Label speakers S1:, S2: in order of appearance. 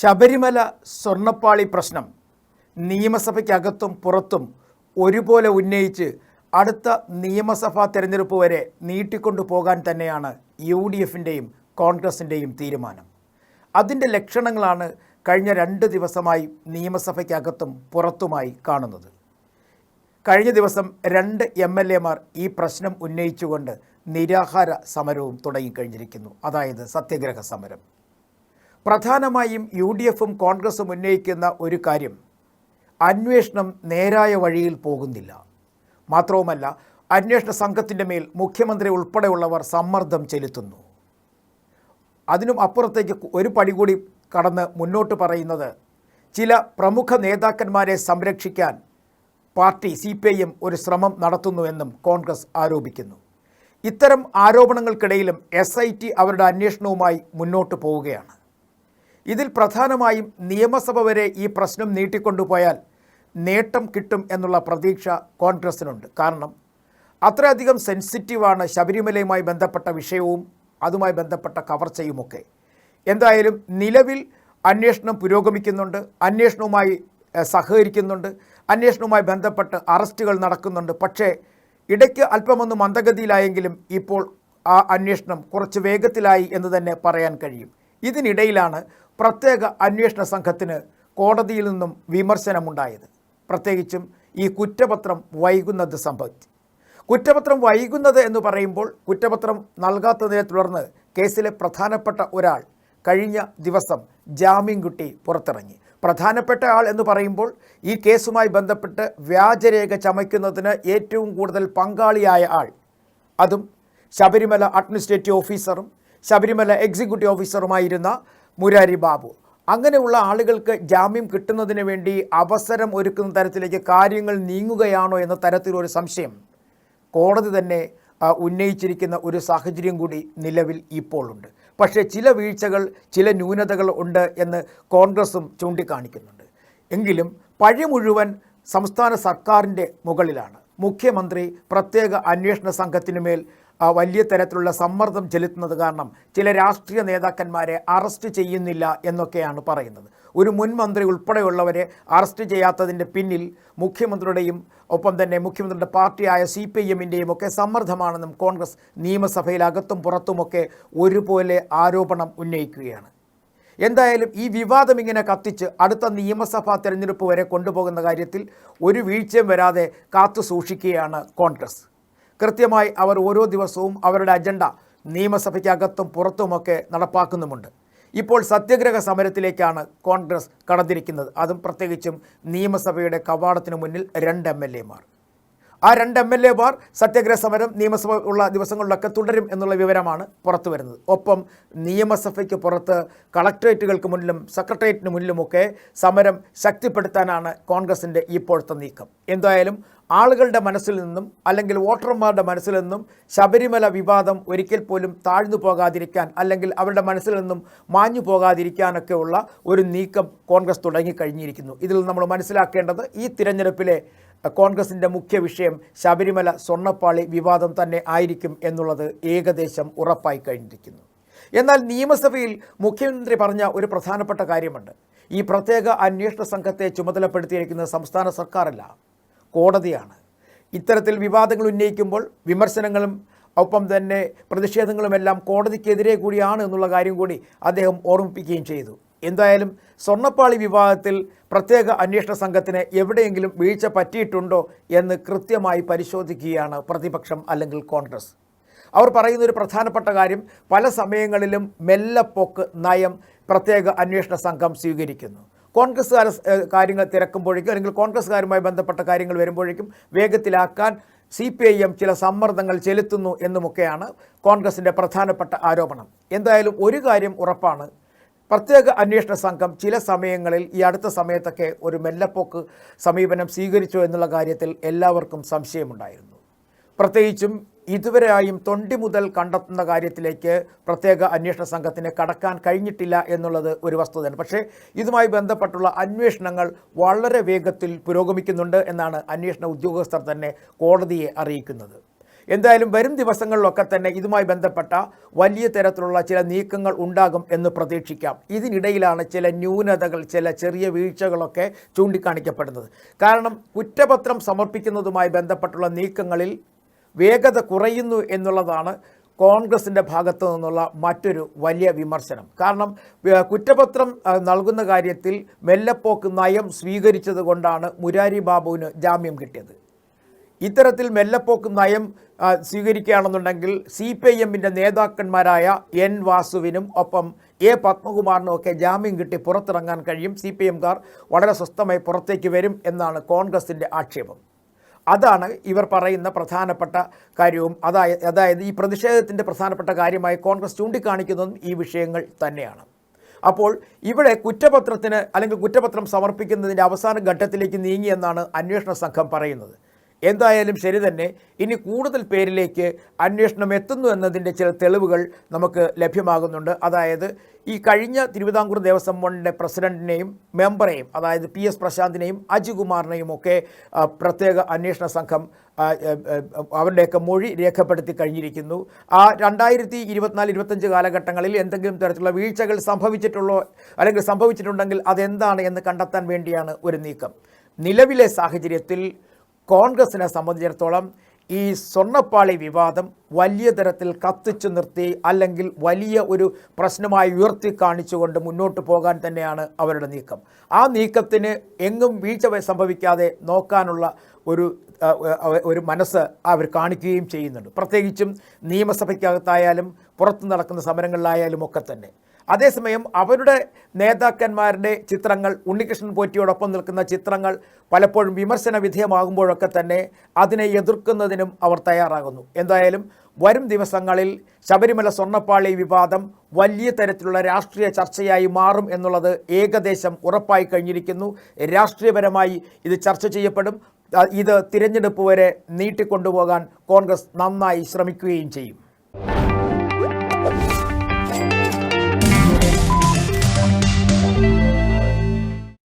S1: ശബരിമല സ്വർണപ്പാളി പ്രശ്നം. നിയമസഭയ്ക്കകത്തും പുറത്തും ഒരുപോലെ ഉന്നയിച്ച് അടുത്ത നിയമസഭാ തെരഞ്ഞെടുപ്പ് വരെ നീട്ടിക്കൊണ്ടു പോകാൻ തന്നെയാണ് യു ഡി എഫിന്റെയും കോൺഗ്രസിന്റെയും തീരുമാനം. അതിന്റെ ലക്ഷണങ്ങളാണ് കഴിഞ്ഞ രണ്ട് ദിവസമായി നിയമസഭയ്ക്കകത്തും പുറത്തുമായി കാണുന്നത്. കഴിഞ്ഞ ദിവസം രണ്ട് എം എൽ എമാർ ഈ പ്രശ്നം ഉന്നയിച്ചുകൊണ്ട് നിരാഹാര സമരവും തുടങ്ങിക്കഴിഞ്ഞിരിക്കുന്നു. അതായത് സത്യഗ്രഹ സമരം. പ്രധാനമായും യു ഡി എഫും കോൺഗ്രസും ഉന്നയിക്കുന്ന ഒരു കാര്യം അന്വേഷണം നേരായ വഴിയിൽ പോകുന്നില്ല. മാത്രവുമല്ല അന്വേഷണ സംഘത്തിന്റെ മേൽ മുഖ്യമന്ത്രി ഉൾപ്പെടെയുള്ളവർ സമ്മർദ്ദം ചെലുത്തുന്നു. അതിനും അപ്പുറത്തേക്ക് ഒരു പടി കൂടി കടന്ന് മുന്നോട്ട് പറയുന്നത് ചില പ്രമുഖ നേതാക്കന്മാരെ സംരക്ഷിക്കാൻ party C P I M ഒരു ശ്രമം നടത്തുന്നുവെന്നും കോൺഗ്രസ് ആരോപിക്കുന്നു. ഇത്തരം ആരോപണങ്ങൾക്കിടയിലും എസ് ഐ ടി അവരുടെ അന്വേഷണവുമായി മുന്നോട്ട് പോവുകയാണ്. ഇതിൽ പ്രധാനമായും നിയമസഭ വരെ ഈ പ്രശ്നം നീട്ടിക്കൊണ്ടുപോയാൽ നേട്ടം കിട്ടും എന്നുള്ള പ്രതീക്ഷ കോൺഗ്രസിനുണ്ട്. കാരണം അത്രയധികം സെൻസിറ്റീവാണ് ശബരിമലയുമായി ബന്ധപ്പെട്ട വിഷയവും അതുമായി ബന്ധപ്പെട്ട കവർച്ചയുമൊക്കെ. എന്തായാലും നിലവിൽ അന്വേഷണം പുരോഗമിക്കുന്നുണ്ട് അന്വേഷണവുമായി സഹകരിക്കുന്നുണ്ട് അന്വേഷണവുമായി ബന്ധപ്പെട്ട് അറസ്റ്റുകൾ നടക്കുന്നുണ്ട്. പക്ഷേ ഇടയ്ക്ക് അല്പമൊന്ന് മന്ദഗതിയിലായെങ്കിലും ഇപ്പോൾ ആ അന്വേഷണം കുറച്ച് വേഗത്തിലായി എന്ന് തന്നെ പറയാൻ കഴിയും. ഇതിനിടയിലാണ് പ്രത്യേക അന്വേഷണ സംഘത്തിന് കോടതിയിൽ നിന്നും വിമർശനമുണ്ടായത്. പ്രത്യേകിച്ചും ഈ കുറ്റപത്രം വൈകുന്നത് സംഭവിച്ചു. കുറ്റപത്രം വൈകുന്നത് എന്ന് പറയുമ്പോൾ കുറ്റപത്രം നൽകാത്തതിനെ തുടർന്ന് കേസിലെ പ്രധാനപ്പെട്ട ഒരാൾ കഴിഞ്ഞ ദിവസം ജാമ്യം കിട്ടി പുറത്തിറങ്ങി. പ്രധാനപ്പെട്ട ആൾ എന്ന് പറയുമ്പോൾ ഈ കേസുമായി ബന്ധപ്പെട്ട് വ്യാജരേഖ ചമയ്ക്കുന്നതിന് ഏറ്റവും കൂടുതൽ പങ്കാളിയായ ആൾ. അതും ശബരിമല അഡ്മിനിസ്ട്രേറ്റീവ് ഓഫീസറും ശബരിമല എക്സിക്യൂട്ടീവ് ഓഫീസറുമായിരുന്ന മുരാരി ബാബു. അങ്ങനെയുള്ള ആളുകൾക്ക് ജാമ്യം കിട്ടുന്നതിന് വേണ്ടി അവസരം ഒരുക്കുന്ന തരത്തിലേക്ക് കാര്യങ്ങൾ നീങ്ങുകയാണോ എന്ന തരത്തിലൊരു സംശയം. കോടതി തന്നെ ഉന്നയിച്ചിരിക്കുന്ന ഒരു സാഹചര്യം കൂടി നിലവിൽ ഇപ്പോഴുണ്ട് പക്ഷേ ചില വീഴ്ചകൾ ചില ന്യൂനതകൾ ഉണ്ട് എന്ന് കോൺഗ്രസും ചൂണ്ടിക്കാണിക്കുന്നുണ്ട്. എങ്കിലും പഴി മുഴുവൻ സംസ്ഥാന സർക്കാരിന്റെ മുകളിലാണ്. മുഖ്യമന്ത്രി പ്രത്യേക അന്വേഷണ സംഘത്തിന് മേൽ ആ, വലിയ തരത്തിലുള്ള സമ്മർദ്ദം ചെലുത്തുന്നത് കാരണം ചില രാഷ്ട്രീയ നേതാക്കന്മാരെ അറസ്റ്റ് ചെയ്യുന്നില്ല എന്നൊക്കെയാണ് പറയുന്നത്. ഒരു മുൻ മന്ത്രി ഉൾപ്പെടെയുള്ളവരെ അറസ്റ്റ് ചെയ്യാത്തതിന്റെ പിന്നിൽ മുഖ്യമന്ത്രിയുടെയും ഒപ്പം തന്നെ മുഖ്യമന്ത്രിയുടെ പാർട്ടിയായ സി പി എമ്മിന്റെയും ഒക്കെ സമ്മർദ്ദമാണെന്നും കോൺഗ്രസ് നിയമസഭയിലകത്തും പുറത്തുമൊക്കെ ഒരുപോലെ ആരോപണം ഉന്നയിക്കുകയാണ്. എന്തായാലും ഈ വിവാദം ഇങ്ങനെ കത്തിച്ച് അടുത്ത നിയമസഭാ തെരഞ്ഞെടുപ്പ് വരെ കൊണ്ടുപോകുന്ന കാര്യത്തിൽ ഒരു വീഴ്ചയും വരാതെ കാത്തു സൂക്ഷിക്കുകയാണ് കോൺഗ്രസ്. കൃത്യമായി അവർ ഓരോ ദിവസവും അവരുടെ അജണ്ട നിയമസഭയ്ക്കകത്തും പുറത്തുമൊക്കെ നടപ്പാക്കുന്നുമുണ്ട്. ഇപ്പോൾ സത്യഗ്രഹ സമരത്തിലേക്കാണ് കോൺഗ്രസ് കടന്നിരിക്കുന്നത്. അതും പ്രത്യേകിച്ചും നിയമസഭയുടെ കവാടത്തിന് മുന്നിൽ രണ്ട് എം എൽ എമാർ ആ രണ്ട് എം എൽ എമാർ സത്യാഗ്രഹ സമരം നിയമസഭ ഉള്ള ദിവസങ്ങളിലൊക്കെ തുടരും എന്നുള്ള വിവരമാണ് പുറത്തു വരുന്നത്. ഒപ്പം നിയമസഭയ്ക്ക് പുറത്ത് കളക്ട്രേറ്റുകൾക്ക് മുന്നിലും സെക്രട്ടേറിയറ്റിന് മുന്നിലുമൊക്കെ സമരം ശക്തിപ്പെടുത്താനാണ് കോൺഗ്രസിന്റെ ഇപ്പോഴത്തെ നീക്കം. എന്തായാലും ആളുകളുടെ മനസ്സിൽ നിന്നും അല്ലെങ്കിൽ വോട്ടർമാരുടെ മനസ്സിൽ നിന്നും ശബരിമല വിവാദം ഒരിക്കൽ പോലും താഴ്ന്നു പോകാതിരിക്കാൻ അല്ലെങ്കിൽ അവരുടെ മനസ്സിൽ നിന്നും മാഞ്ഞു പോകാതിരിക്കാനൊക്കെയുള്ള ഒരു നീക്കം കോൺഗ്രസ് തുടങ്ങിക്കഴിഞ്ഞിരിക്കുന്നു. ഇതിൽ നമ്മൾ മനസ്സിലാക്കേണ്ടത് ഈ തിരഞ്ഞെടുപ്പിലെ കോൺഗ്രസിന്റെ മുഖ്യ വിഷയം ശബരിമല സ്വർണപ്പാളി വിവാദം തന്നെ ആയിരിക്കും എന്നുള്ളത് ഏകദേശം ഉറപ്പായി കഴിഞ്ഞിരിക്കുന്നു. എന്നാൽ നിയമസഭയിൽ മുഖ്യമന്ത്രി പറഞ്ഞ ഒരു പ്രധാനപ്പെട്ട കാര്യമുണ്ട്. ഈ പ്രത്യേക അന്വേഷണ സംഘത്തെ ചുമതലപ്പെടുത്തിയിരിക്കുന്നത് സംസ്ഥാന സർക്കാരല്ല കോടതിയാണ്. ഇത്തരത്തിൽ വിവാദങ്ങൾ ഉന്നയിക്കുമ്പോൾ വിമർശനങ്ങളും ഒപ്പം തന്നെ പ്രതിഷേധങ്ങളുമെല്ലാം കോടതിക്കെതിരെ കൂടിയാണ് എന്നുള്ള കാര്യം കൂടി അദ്ദേഹം ഓർമ്മിപ്പിക്കുകയും ചെയ്തു. എന്തായാലും സ്വർണപ്പാളി വിവാദത്തിൽ പ്രത്യേക അന്വേഷണ സംഘത്തിന് എവിടെയെങ്കിലും വീഴ്ച പറ്റിയിട്ടുണ്ടോ എന്ന് കൃത്യമായി പരിശോധിക്കുകയാണ് പ്രതിപക്ഷം അല്ലെങ്കിൽ കോൺഗ്രസ്. അവർ പറയുന്ന ഒരു പ്രധാനപ്പെട്ട കാര്യം പല സമയങ്ങളിലും മെല്ലപ്പൊക്ക് നയം പ്രത്യേക അന്വേഷണ സംഘം സ്വീകരിക്കുന്നു. കോൺഗ്രസ്സുകാർ കാര്യങ്ങൾ തിരക്കുമ്പോഴേക്കും അല്ലെങ്കിൽ കോൺഗ്രസ്സുകാരുമായി ബന്ധപ്പെട്ട കാര്യങ്ങൾ വരുമ്പോഴേക്കും വേഗത്തിലാക്കാൻ സി പി ഐ എം ചില സമ്മർദ്ദങ്ങൾ ചെലുത്തുന്നു എന്നുമൊക്കെയാണ് കോൺഗ്രസിന്റെ പ്രധാനപ്പെട്ട ആരോപണം. എന്തായാലും ഒരു കാര്യം ഉറപ്പാണ് പ്രത്യേക അന്വേഷണ സംഘം ചില സമയങ്ങളിൽ ഈ അടുത്ത സമയത്തൊക്കെ ഒരു മെല്ലപ്പോക്ക് സമീപനം സ്വീകരിച്ചു എന്നുള്ള കാര്യത്തിൽ എല്ലാവർക്കും സംശയമുണ്ടായിരുന്നു. പ്രത്യേകിച്ചും ഇതുവരെയായും തൊണ്ടി മുതൽ കണ്ടെത്തുന്ന കാര്യത്തിലേക്ക് പ്രത്യേക അന്വേഷണ സംഘത്തിന് കടക്കാൻ കഴിഞ്ഞിട്ടില്ല എന്നുള്ളത് ഒരു വസ്തുതയാണ്. പക്ഷേ ഇതുമായി ബന്ധപ്പെട്ടുള്ള അന്വേഷണങ്ങൾ വളരെ വേഗത്തിൽ പുരോഗമിക്കുന്നുണ്ട് എന്നാണ് അന്വേഷണ ഉദ്യോഗസ്ഥർ തന്നെ കോടതിയെ അറിയിക്കുന്നത്. എന്തായാലും വരും ദിവസങ്ങളിലൊക്കെ തന്നെ ഇതുമായി ബന്ധപ്പെട്ട വലിയ തരത്തിലുള്ള ചില നീക്കങ്ങൾ ഉണ്ടാകും എന്ന് പ്രതീക്ഷിക്കാം. ഇതിനിടയിലാണ് ചില ന്യൂനതകൾ ചില ചെറിയ വീഴ്ചകളൊക്കെ ചൂണ്ടിക്കാണിക്കപ്പെടുന്നത്. കാരണം കുറ്റപത്രം സമർപ്പിക്കുന്നതുമായി ബന്ധപ്പെട്ടുള്ള നീക്കങ്ങളിൽ വേഗത കുറയുന്നു എന്നുള്ളതാണ് കോൺഗ്രസിന്റെ ഭാഗത്തു നിന്നുള്ള മറ്റൊരു വലിയ വിമർശനം. കാരണം കുറ്റപത്രം നൽകുന്ന കാര്യത്തിൽ മെല്ലപ്പോക്ക് നയം സ്വീകരിച്ചത് കൊണ്ടാണ് മുരാരി ബാബുവിന് ജാമ്യം കിട്ടിയത്. ഇത്തരത്തിൽ മെല്ലപ്പോക്ക് നയം സ്വീകരിക്കുകയാണെന്നുണ്ടെങ്കിൽ സി പി ഐ എമ്മിന്റെ നേതാക്കന്മാരായ എൻ വാസുവിനും ഒപ്പം എ പത്മകുമാറിനും ഒക്കെ ജാമ്യം കിട്ടി പുറത്തിറങ്ങാൻ കഴിയും. സി പി എംകാർ വളരെ സ്വസ്ഥമായി പുറത്തേക്ക് വരും എന്നാണ് കോൺഗ്രസിന്റെ ആക്ഷേപം. അതാണ് ഇവർ പറയുന്ന പ്രധാനപ്പെട്ട കാര്യവും. അതായത് അതായത് ഈ പ്രതിഷേധത്തിന്റെ പ്രധാനപ്പെട്ട കാര്യമായി കോൺഗ്രസ് ചൂണ്ടിക്കാണിക്കുന്നതും ഈ വിഷയങ്ങൾ തന്നെയാണ്. അപ്പോൾ ഇവിടെ കുറ്റപത്രത്തിന് അല്ലെങ്കിൽ കുറ്റപത്രം സമർപ്പിക്കുന്നതിന്റെ അവസാന ഘട്ടത്തിലേക്ക് നീങ്ങിയെന്നാണ് അന്വേഷണ സംഘം പറയുന്നത്. എന്തായാലും ശരി തന്നെ. ഇനി കൂടുതൽ പേരിലേക്ക് അന്വേഷണം എത്തുന്നു എന്നതിന്റെ ചില തെളിവുകൾ നമുക്ക് ലഭ്യമാകുന്നുണ്ട്. അതായത് ഈ കഴിഞ്ഞ തിരുവിതാംകൂർ ദേവസ്വം ബോർഡിന്റെ പ്രസിഡന്റിനെയും മെമ്പറെയും അതായത് പി എസ് പ്രശാന്തിനെയും അജികുമാറിനെയും ഒക്കെ പ്രത്യേക അന്വേഷണ സംഘം അവരുടെയൊക്കെ മൊഴി രേഖപ്പെടുത്തി കഴിഞ്ഞിരിക്കുന്നു. ആ രണ്ടായിരത്തി ഇരുപത്തിനാല് ഇരുപത്തഞ്ച് കാലഘട്ടങ്ങളിൽ എന്തെങ്കിലും തരത്തിലുള്ള വീഴ്ചകൾ സംഭവിച്ചിട്ടുള്ളോ അല്ലെങ്കിൽ സംഭവിച്ചിട്ടുണ്ടെങ്കിൽ അതെന്താണ് എന്ന് കണ്ടെത്താൻ വേണ്ടിയാണ് ഒരു നീക്കം. നിലവിലെ സാഹചര്യത്തിൽ കോൺഗ്രസിനെ സംബന്ധിച്ചിടത്തോളം ഈ സ്വർണപ്പാളി വിവാദം വലിയ തരത്തിൽ കത്തിച്ചു നിർത്തി അല്ലെങ്കിൽ വലിയ ഒരു പ്രശ്നമായി ഉയർത്തി കാണിച്ചുകൊണ്ട് മുന്നോട്ട് പോകാൻ തന്നെയാണ് അവരുടെ നീക്കം. ആ നീക്കത്തിന് എങ്ങും വീഴ്ച സംഭവിക്കാതെ നോക്കാനുള്ള ഒരു ഒരു മനസ്സ് അവർ കാണിക്കുകയും ചെയ്യുന്നുണ്ട്. പ്രത്യേകിച്ചും നിയമസഭയ്ക്കകത്തായാലും പുറത്തു നടക്കുന്ന സമരങ്ങളിലായാലും ഒക്കെ തന്നെ. അതേസമയം അവരുടെ നേതാക്കന്മാരുടെ ചിത്രങ്ങൾ ഉണ്ണികൃഷ്ണൻ പോറ്റിയോടൊപ്പം നിൽക്കുന്ന ചിത്രങ്ങൾ പലപ്പോഴും വിമർശന വിധേയമാകുമ്പോഴൊക്കെ തന്നെ അതിനെ എതിർക്കുന്നതിനും അവർ തയ്യാറാകുന്നു. എന്തായാലും വരും ദിവസങ്ങളിൽ ശബരിമല സ്വർണപ്പാളി വിവാദം വലിയ തരത്തിലുള്ള രാഷ്ട്രീയ ചർച്ചയായി മാറും എന്നുള്ളത് ഏകദേശം ഉറപ്പായി കഴിഞ്ഞിരിക്കുന്നു. രാഷ്ട്രീയപരമായി ഇത് ചർച്ച ചെയ്യപ്പെടും. ഇത് തിരഞ്ഞെടുപ്പ് വരെ നീട്ടിക്കൊണ്ടുപോകാൻ കോൺഗ്രസ് നന്നായി ശ്രമിക്കുകയും ചെയ്യും.